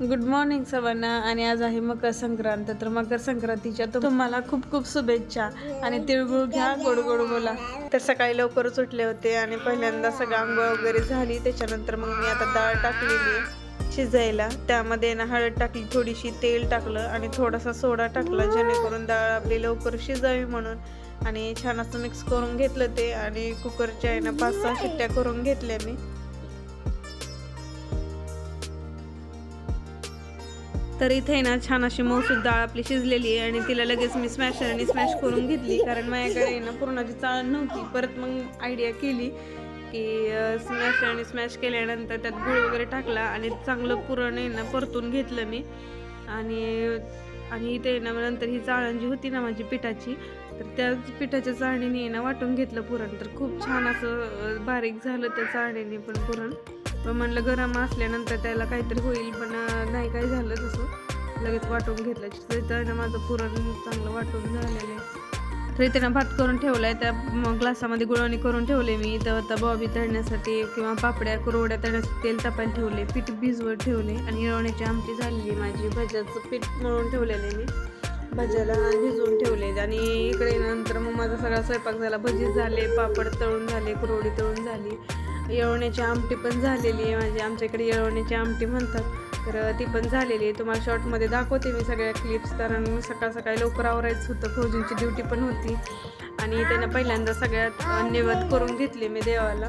Good morning सर्वांना आणि आज आहे मकर संक्रांत. तर मकर संक्रांतीच्या तुम्हाला खूप खूप शुभेच्छा. आणि तिळगुळ घ्या गोड गोड बोला. तर सकाळी लवकरच उठले होते आणि पहिल्यांदा सगळं आंघोळ वगैरे झाली. त्याच्यानंतर मग मी आता डाळ टाकलेली शिजायला. त्यामध्ये ना हळद टाकली थोडीशी तेल टाकलं आणि थोडासा सोडा टाकला जेणेकरून डाळ आपली लवकर शिजावी म्हणून. आणि छान असं मिक्स करून घेतलं ते. आणि कुकरच्या आहे ना पाच सहा शिट्ट्या करून घेतल्या मी. तर इथे ना छान अशी मौसूद डाळ आपली शिजलेली आहे आणि तिला लगेच मी स्मॅशरने स्मॅश करून घेतली कारण माझ्याकडे ना पुरणाची चाळण नव्हती. परत मग आयडिया केली की स्मॅशरने स्मॅश केल्यानंतर त्यात गुळ वगैरे टाकला आणि चांगलं पुरण आहे ना परतून घेतलं मी. आणि आणि इथे ना नंतर ही चाळण जी होती ना माझी पिठाची तर त्या पिठाच्या चाळणीने ना वाटून घेतलं पुरण. तर खूप छान असं बारीक झालं त्या चाळणीने पण पुरण. पण म्हणलं गरम असल्यानंतर त्याला काहीतरी होईल पण नाही काय झालं तसं. लगेच वाटून घेतलं. तिथं माझं पुरण चांगलं वाटून झालेलं आहे. तर इथे भात करून ठेवलाय त्या ग्लासामध्ये गुळवणी करून ठेवले मी. तर आता बॉबी तळण्यासाठी किंवा पापड्या कुरवड्या तळण्यासाठी तेल तापायला ठेवले पीठ भिजवत ठेवले आणि येळवण्याची आमटी झालेली आहे माझी. भज्याचं पीठ मळून ठेवलेलं आहे मी. भज्याला भिजवून ठेवले आणि इकडे नंतर मग माझा सगळा स्वयंपाक झाला. भजी झाले पापड तळून झाले कुरवडी तळून झाली. येळवण्याची आमटी पण झालेली आहे. माझी आमच्या इकडे येळवण्याची आमटी म्हणतात. तर ती पण झालेली आहे. तुम्हाला शॉर्टमध्ये दाखवते मी सगळ्या क्लिप्स कारण मी सकाळ सकाळी लवकर आवरायचं होतं. फौजींची ड्युटी पण होती. आणि त्यानं पहिल्यांदा सगळ्यात अं, करून घेतले मी देवाला.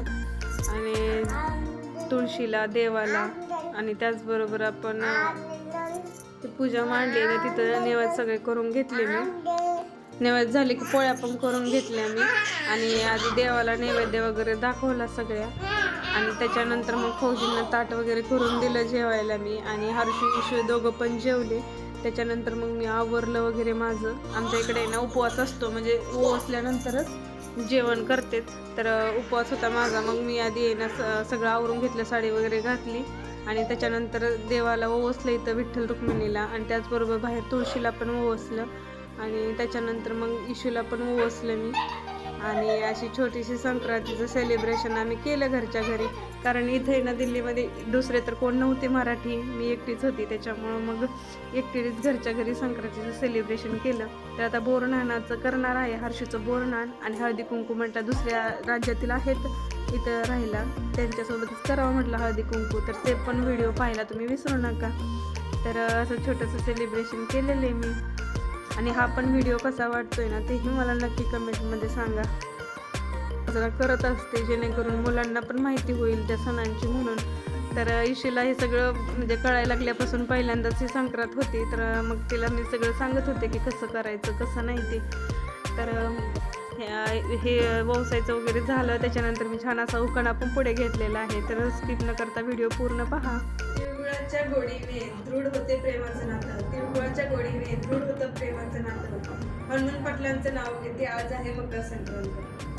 आणि तुळशीला देवाला. आणि त्याचबरोबर आपण ती पूजा मांडली ना तिथं नैवेद्य सगळे करून घेतले मी. नैवेद्य झाले की पोळ्या पण करून घेतल्या मी. आणि आधी देवाला नैवेद्य वगैरे दाखवला सगळ्या. आणि त्याच्यानंतर मग फौजींना ताट वगैरे करून दिलं जेवायला मी. आणि हर्षी विश्व दोघं पण जेवले. त्याच्यानंतर मग मी आवरलं वगैरे माझं. आमच्या इकडे ना उपवास असतो. म्हणजे ओवसल्यानंतरच जेवण करते. तर उपवास होता माझा मग मी आधी आहे ना स- सगळं आवरून घेतलं साडी वगैरे घातली. आणि त्याच्यानंतर देवाला ओवसलं इथं विठ्ठल रुक्मिणीला. आणि त्याचबरोबर बाहेर तुळशीला पण ओवसलं आणि त्याच्यानंतर मग इशूला पण ओवसलं मी. आणि अशी छोटीशी संक्रांतीचं सेलिब्रेशन आम्ही केलं घरच्या घरी. कारण इथे ना दिल्लीमध्ये दुसरे तर कोण नव्हते मराठी. मी एकटीच होती त्याच्यामुळं मग एकटीच घरच्या घरी संक्रांतीचं सेलिब्रेशन केलं. तर आता बोरनानाचं करणार आहे हर्षूचं बोरनान आणि हळदी कुंकू म्हणता दुसऱ्या राज्यातील आहेत इथं राहिला त्यांच्यासोबतच करावं म्हटलं हळदी कुंकू. तर ते पण व्हिडिओ पाहायला तुम्ही विसरू नका. तर असं छोटंसं सेलिब्रेशन केलेलं आहे मी. आणि हा पण व्हिडिओ कसा वाटतोय ना तेही मला नक्की कमेंटमध्ये सांगा. जरा करत असते जेणेकरून मुलांना पण माहिती होईल त्या सणांची म्हणून. तर इशीला हे सगळं म्हणजे कळायला लागल्यापासून पहिल्यांदाच ही संक्रांत होती तर मग तिला मी सगळं सांगत होते की कसं करायचं कसं नाही ते. तर हे- हे व्यवसायचं वगैरे झालं त्याच्यानंतर मी छान असा उकाणा पण पुढे घेतलेला आहे. तर स्किप न करता व्हिडिओ पूर्ण पहा. तिळगुळाच्या गोडीने दृढ होते प्रेमाचं नातं. तिळगुळाच्या गोडीने दृढ होतं प्रेमाचं नातं. हनुमान पाटलांचं नाव घेते आज आहे मकर संक्रांत.